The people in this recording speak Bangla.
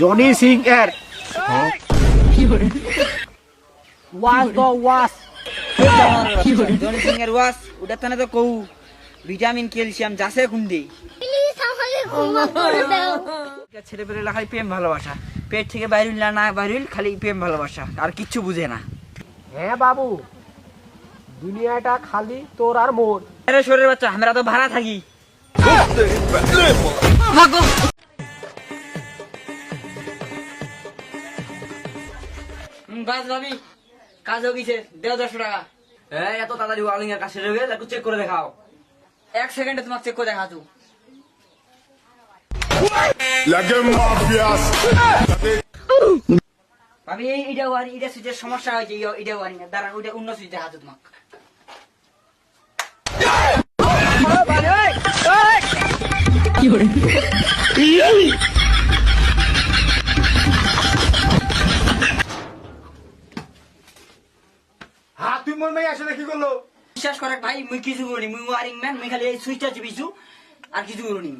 জনি সিং এর ওয়াজ দ ওয়াজ জনি সিং এর ওয়াশ ওটা তানে তো কউ ভিটামিন ক্যালসিয়াম খুন্দি। ছেলে পেলে খালি প্রেম ভালোবাসা। পেট থেকে বাইরে না না বাইরে খালি প্রেম ভালোবাসা আর কিচ্ছু বুঝে না। হ্যাঁ বাবু দুনিয়াটা খালি তোর আর মোর। আরে শরীরের বাচ্চা আমরা তো ভাড়া থাকি। হুম, বাস ভাবি কাজ হয়ে গেছে দেড় দেড়শো টাকা। হ্যাঁ এত তাড়াতাড়ি ওয়ালিং এর রয়ে গেলে একটু চেক করে দেখাও। এক সেকেন্ডে তোমাকে চেক করে দেখা তু. ভাবি এই এটা ওয়ারি এটা সুইচের সমস্যা হয়েছে এটা ওয়ারি দাঁড়ান ওইটা অন্য সুইচ দেখা তোমাকে। হ্যাঁ তুই মন আসলে কি করল? বিশ্বাস করে ভাই কিছু করিনি মুই ওয়ারিং ম্যান খালি এই সুইচটা আর কিছু করিনি